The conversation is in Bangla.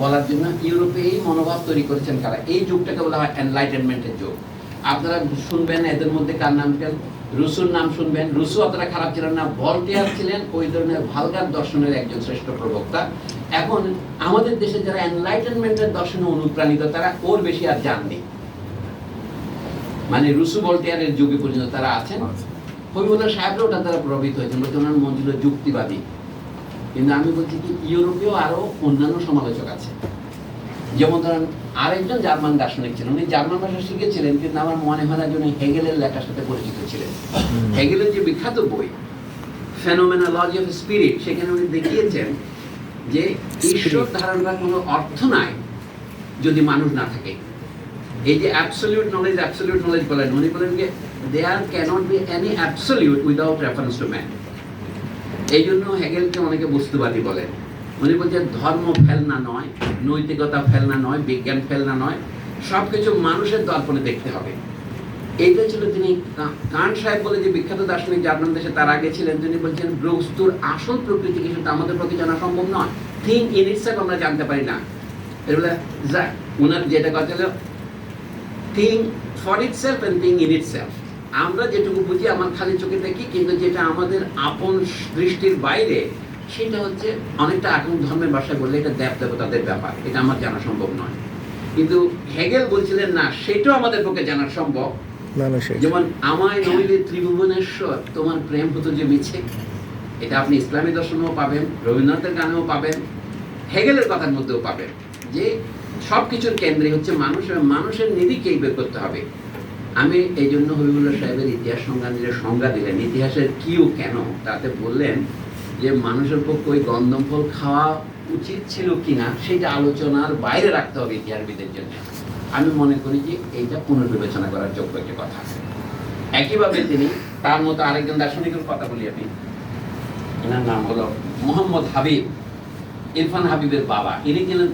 বলার জন্য ইউরোপে এই মনোভাব তৈরি করেছেন কারা? এই যুগটাকে বলা হয় এনলাইটেনমেন্টের যুগ। আপনারা শুনবেন এদের মধ্যে কার নাম কেন রুসুর নাম শুনবেন। রুসু অতটা খারাপ ছিলেন না ভলটেয়ার ছিলেন ওই ধরনের ভালগার দর্শনের একজন শ্রেষ্ঠ প্রবক্তা। এখন আমাদের দেশে যারা এনলাইটেনমেন্টের দর্শনে অনুপ্রাণিত তারা ওর বেশি আর জাননি মানে রুসু ভলটেয়ারের যুগে পর্যন্ত তারা আছেন। হবিবুল্লাহ সাহেবরা ওটা দ্বারা প্রভাবিত হয়েছেন। বলতে ওনার মন ছিল যুক্তিবাদী। কিন্তু আমি বলছি কি ইউরোপেও আরও অন্যান্য সমালোচক আছে। যেমন ধরেন আরেকজন জার্মান দার্শনিক ছিলেন। উনি জার্মান ভাষা শিখেছিলেন কিন্তু আমার মনে হয় না যে উনি হেগেলের লেখার সাথে পরিচিত ছিলেন। হেগেলের যে বিখ্যাত বই ফেনোমেনোলজি অফ স্পিরিট সেখানে উনি দেখিয়েছেন যে ঈশ্বর ধারণার কোনো অর্থ নাই যদি মানুষ না থাকে। এই যে অ্যাবসলিউট নলেজ অ্যাবসলিউট নলেজ বলেন উনি বলেন যে there cannot be any absolute without reference to man এই জন্য হেগেলকে অনেকে বস্তুবাদী বলেন উনি বলছেন ধর্ম ফেলনা নয়, নৈতিকতা ফেলনা নয়, বিজ্ঞান ফেলনা নয় সব কিছু মানুষের দর্পণে দেখতে হবে। এইটা ছিল তিনি কান সাহেব বলে যে বিখ্যাত দার্শনিক জার্মান দেশে তার আগে ছিলেন, তিনি বলছেন বস্তুর আসল প্রকৃতি কিছু আমাদের পক্ষে জানা সম্ভব নয়। থিং ইন ইটসেলফ আমরা জানতে পারি না। এর যা ওনার যেটা কথা thing for itself and thing in itself আমরা যেটুকু বুঝি আমার খালি চোখে দেখি কিন্তু যেটা আমাদের আপন দৃষ্টির বাইরে সেটা হচ্ছে অনেকটা এখন ধর্মের ভাষায় বললে এটা দেব দেবতাদের ব্যাপার। এটা আমার জানা সম্ভব নয়। কিন্তু হেগেল বলছিলেন না সেটাও আমাদের পক্ষে জানা সম্ভব। যেমন আমায় নইলে ত্রিভুবনেশ্বর তোমার প্রেম হতো যে মিছে। এটা আপনি ইসলামী দর্শনেও পাবেন রবীন্দ্রনাথের গানেও পাবেন হেগেলের কথার মধ্যেও পাবেন। যে সব কিছুর কেন্দ্রে হচ্ছে মানুষ এবং মানুষের নিরিখেই বের করতে হবে। আমি এই জন্য হবিবুল্লাহ সাহেবের ইতিহাস সংগ্রামীদের সংজ্ঞা দিলেন ইতিহাসের কি ও কেন? তাতে বললেন যে, মানুষের পক্ষে ওই গন্ধম ফল খাওয়া উচিত ছিল কিনা, সেটা আলোচনার বাইরে রাখতে হবে ইতিহাসবিদের জন্য। আমি মনে করি যে, এইটা পুনর্বিবেচনা করার যোগ্য একটি কথা। একইভাবে তিনি তার মতো আরেকজন দার্শনিকের কথা বলি আমি। এনার নাম হলো মোহাম্মদ হাবিব, ইরফান হাবিবের বাবা। ইনি ছিলেন